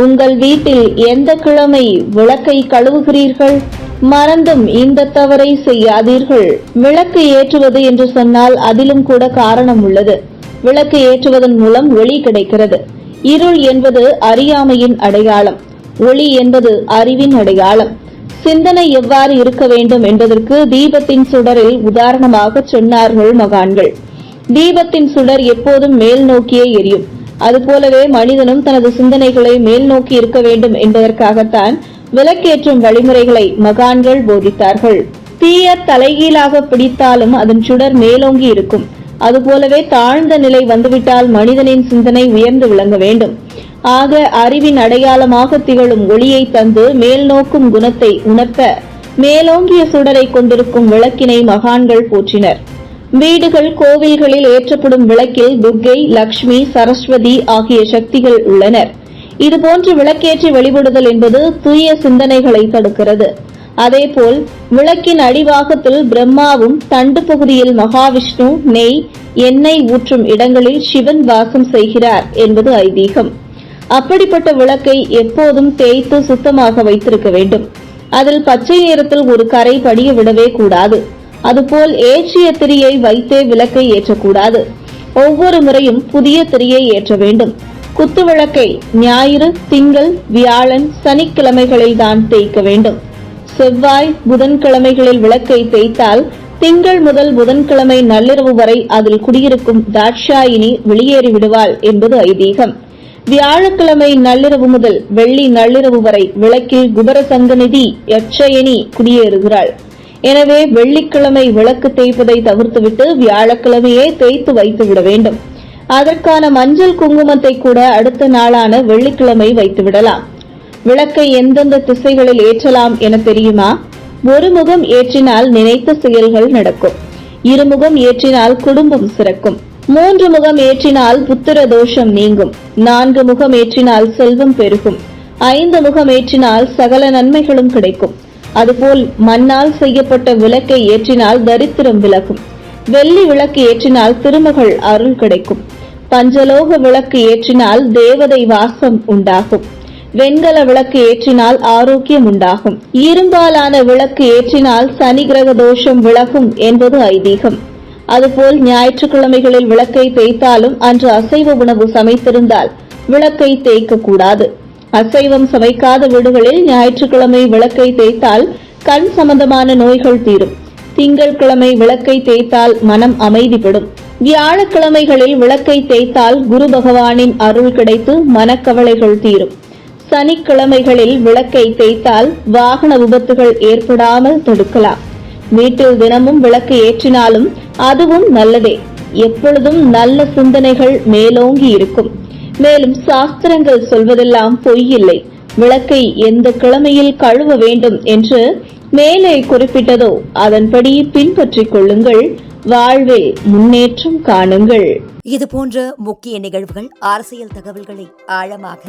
உங்கள் வீட்டில் எந்த கிழமை விளக்கை கழுவுகிறீர்கள்? மறந்தும் இந்த தவறை செய்யாதீர்கள். விளக்கு ஏற்றுவது என்று சொன்னால் அதிலும் கூட காரணம் உள்ளது. விளக்கு ஏற்றுவதன் மூலம் ஒளி கிடைக்கிறது. இருள் என்பது அறியாமையின் அடையாளம். ஒளி என்பது அறிவின் அடையாளம். சிந்தனை எவ்வாறு இருக்க வேண்டும் என்பதற்கு தீபத்தின் சுடரில் உதாரணமாக சொன்னார்கள் மகான்கள். தீபத்தின் சுடர் எப்போதும் மேல் நோக்கியே எரியும். அதுபோலவே மனிதனும் தனது சிந்தனைகளை மேல் நோக்கி இருக்க வேண்டும் என்பதற்காகத்தான் விளக்கேற்றும் வழிமுறைகளை மகான்கள் போதித்தார்கள். தீய தலைகீழாக பிடித்தாலும் அதன் சுடர் மேலோங்கி இருக்கும். அதுபோலவே தாழ்ந்த நிலை வந்துவிட்டால் மனிதனின் சிந்தனை உயர்ந்து விளங்க வேண்டும். ஆக அறிவின் அடையாளமாக திகழும் ஒளியை தந்து மேல் நோக்கும் குணத்தை உணர்த்த மேலோங்கிய சுடரை கொண்டிருக்கும் விளக்கினை மகான்கள் போற்றினர். வீடுகள் கோவில்களில் ஏற்றப்படும் விளக்கில் துர்க்கை லக்ஷ்மி சரஸ்வதி ஆகிய சக்திகள் உள்ளனர். இதுபோன்று விளக்கேற்றி வழிபடுதல் என்பது தூய சிந்தனைகளை தடுக்கிறது. அதேபோல் விளக்கின் அடிவாகத்தில் பிரம்மாவும் தண்டு பகுதியில் மகாவிஷ்ணு நெய் எண்ணெய் ஊற்றும் இடங்களில் சிவன் வாசம் செய்கிறார் என்பது ஐதீகம். அப்படிப்பட்ட விளக்கை எப்போதும் தேய்த்து சுத்தமாக வைத்திருக்க வேண்டும். அதில் பச்சை நிறத்தில் ஒரு கரை படிய விடவே கூடாது. அதுபோல் ஏற்றிய திரியை வைத்தே விளக்கை ஏற்றக்கூடாது. ஒவ்வொரு முறையும் புதிய திரியை ஏற்ற வேண்டும். குத்து விளக்கை ஞாயிறு திங்கள் வியாழன் சனிக்கிழமைகளில் தான் தேய்க்க வேண்டும். செவ்வாய் புதன்கிழமைகளில் விளக்கை தேய்த்தால் திங்கள் முதல் புதன்கிழமை நள்ளிரவு வரை அதில் குடியிருக்கும் தாட்சாயினி வெளியேறி விடுவாள் என்பது ஐதீகம். வியாழக்கிழமை நள்ளிரவு முதல் வெள்ளி நள்ளிரவு வரை விளக்கில் குபர சங்கநிதி யட்சயனி குடியேறுகிறாள். எனவே வெள்ளிக்கிழமை விளக்கு தேய்ப்பதை தவிர்த்துவிட்டு வியாழக்கிழமையே தேய்த்து வைத்து விட வேண்டும். அதற்கான மஞ்சள் குங்குமத்தை கூட அடுத்த நாளான வெள்ளிக்கிழமை வைத்து விடலாம். விளக்கை எந்தெந்த திசைகளில் ஏற்றலாம் என தெரியுமா? ஒரு முகம் ஏற்றினால் நினைத்த செயல்கள் நடக்கும். இருமுகம் ஏற்றினால் குடும்பம் சிறக்கும். மூன்று முகம் ஏற்றினால் புத்திர தோஷம் நீங்கும். நான்கு முகம் ஏற்றினால் செல்வம் பெருகும். ஐந்து முகம் ஏற்றினால் சகல நன்மைகளும் கிடைக்கும். அதுபோல் மண்ணால் செய்யப்பட்ட விளக்கை ஏற்றினால் தரித்திரம் விலகும். வெள்ளி விளக்கு ஏற்றினால் திருமகள் அருள் கிடைக்கும். பஞ்சலோக விளக்கு ஏற்றினால் தேவதை வாசம் உண்டாகும். வெண்கல விளக்கு ஏற்றினால் ஆரோக்கியம் உண்டாகும். இரும்பாலான விளக்கு ஏற்றினால் சனி கிரக தோஷம் விலகும் என்பது ஐதீகம். அதுபோல் ஞாயிற்றுக்கிழமைகளில் விளக்கை தேய்த்தாலும் அன்று அசைவ உணவு சமைத்திருந்தால் விளக்கை தேய்க்க கூடாது அசைவம் சமைக்காத வீடுகளில் ஞாயிற்றுக்கிழமை விளக்கை தேய்த்தால் கண் சம்பந்தமான நோய்கள் தீரும். திங்கட்கிழமை விளக்கை தேய்த்தால் மனம் அமைதிப்படும். வியாழக்கிழமைகளில் விளக்கை தேய்த்தால் குரு பகவானின் அருள் கிடைத்து மனக்கவலைகள் தீரும். சனிக்கிழமைகளில் விளக்கை தேய்த்தால் வாகன விபத்துகள் ஏற்படாமல் தடுக்கலாம். வீட்டில் தினமும் விளக்கு ஏற்றினாலும் அதுவும் நல்லதே. எப்பொழுதும் நல்ல சிந்தனைகள் மேலோங்கி இருக்கும். மேலும் சாஸ்திரங்கள் சொல்வதெல்லாம் பொய்யில்லை. விளக்கை எந்த கிழமையில் கழுவ வேண்டும் என்று மேலே குறிப்பிட்டதோ அதன்படி பின்பற்றிக் கொள்ளுங்கள். வாழ்வில் முன்னேற்றம் காணுங்கள். இது போன்ற முக்கிய நிகழ்வுகள் அரசியல் தகவல்களை ஆழமாக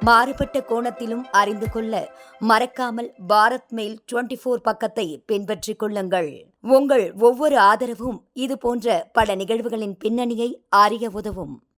மாறுபட்ட கோணத்திலும் அறிந்து கொள்ள மறக்காமல் பாரத் மெயில் டுவெண்டி ஃபோர் பக்கத்தை பின்பற்றிக் கொள்ளுங்கள். உங்கள் ஒவ்வொரு ஆதரவும் இது போன்ற பல நிகழ்வுகளின் பின்னணியை அறிய உதவும்.